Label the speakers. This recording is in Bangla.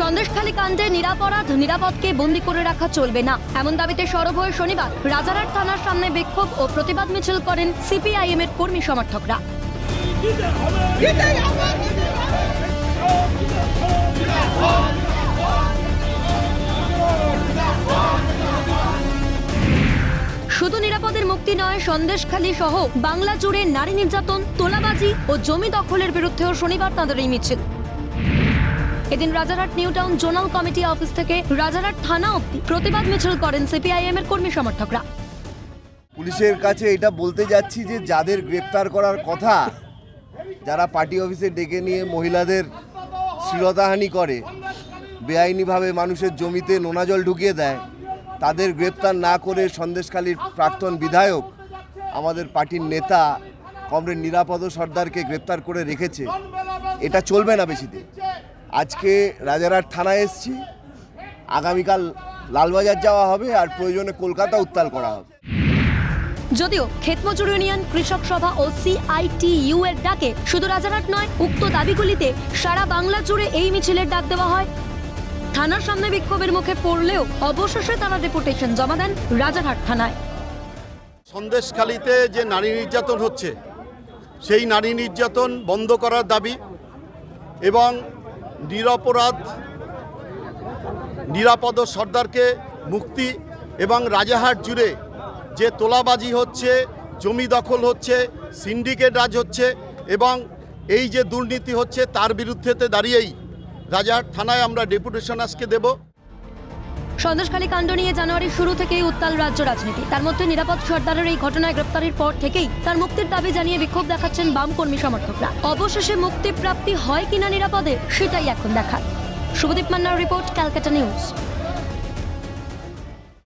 Speaker 1: সন্দেশখালী কাণ্ডে নিরাপরাধ, নিরাপদকে বন্দি করে রাখা চলবে না। এমন দাবিতে সরব হয়ে শনিবার রাজারহাট থানার সামনে বিক্ষোভ ও প্রতিবাদ মিছিল করেন সিপিআইএম এর কর্মী সমর্থকরা। শুধু নিরাপদের মুক্তি নয়, সন্দেশখালী সহ বাংলা জুড়ে নারী নির্যাতন, তোলাবাজি ও জমি দখলের বিরুদ্ধেও শনিবার তাদের এই মিছিল। এদিন Rajarhat new town zonal committee office থেকে রাজারহাট থানা অব্দি প্রতিবাদ মিছিল করেন সিপিআইএম এর কর্মী সমর্থকরা।
Speaker 2: পুলিশের কাছে এটা বলতে যাচ্ছি যে যাদের গ্রেপ্তার করার কথা, যারা পার্টি অফিসে ডেকে নিয়ে মহিলাদের শ্লীলতাহানি করে, বেআইনিভাবে মানুষের জমিতে নোনা জল ঢুকিয়ে দেয়, তাদের গ্রেপ্তার না করে সন্দেশখালীর প্রাক্তন বিধায়ক, আমাদের পার্টির নেতা, কমরেড নিরাপদ সর্দারকে গ্রেপ্তার করে রেখেছে। এটা চলবে না বেশি দিন। আজকে রাজারহাট থানায় এসছি। আগামীকাল লালবাজার যাওয়া হবে আর প্রয়োজনে কলকাতা উত্তাল করা হবে।
Speaker 1: যদিও ক্ষেতমজুর ইউনিয়ন কৃষক সভা ও সিআইটিইউ এর ডাকে শুধু রাজারহাট নয় উক্ত দাবিগুলিতে সারা বাংলা জুড়ে এই মিছিলের ডাক দেওয়া হয়। থানার সামনে বিক্ষোভের মুখে পড়লেও অবশেষে তারা ডেপুটেশন জমা দেন রাজারহাট থানায়।
Speaker 3: সন্দেশখালিতে যে নারী নির্যাতন হচ্ছে সেই নারী নির্যাতন বন্ধ করার দাবি এবং নিরপরাধ, নিরাপদ সর্দারকে মুক্তি এবং রাজাহাট জুড়ে যে তোলাবাজি হচ্ছে, জমি দখল হচ্ছে, সিন্ডিকেট রাজ হচ্ছে এবং এই যে দুর্নীতি হচ্ছে তার বিরুদ্ধেতে দাঁড়িয়েই রাজাহাট থানায় আমরা ডেপুটেশন আজকে দেবো।
Speaker 1: সন্দেশখালী কাণ্ড নিয়ে জানুয়ারির শুরু থেকেই উত্তাল রাজ্য রাজনীতি। তার মধ্যে নিরাপদ সর্দারের এই ঘটনায় গ্রেপ্তারের পর থেকেই তার মুক্তির দাবি জানিয়ে বিক্ষোভ দেখাচ্ছেন বাম কর্মী সমর্থকরা। অবশেষে মুক্তিপ্রাপ্তি হয় কিনা নিরাপদে, সেটাই এখন দেখার। শুভদীপ মান্নার রিপোর্ট, ক্যালকাটা নিউজ।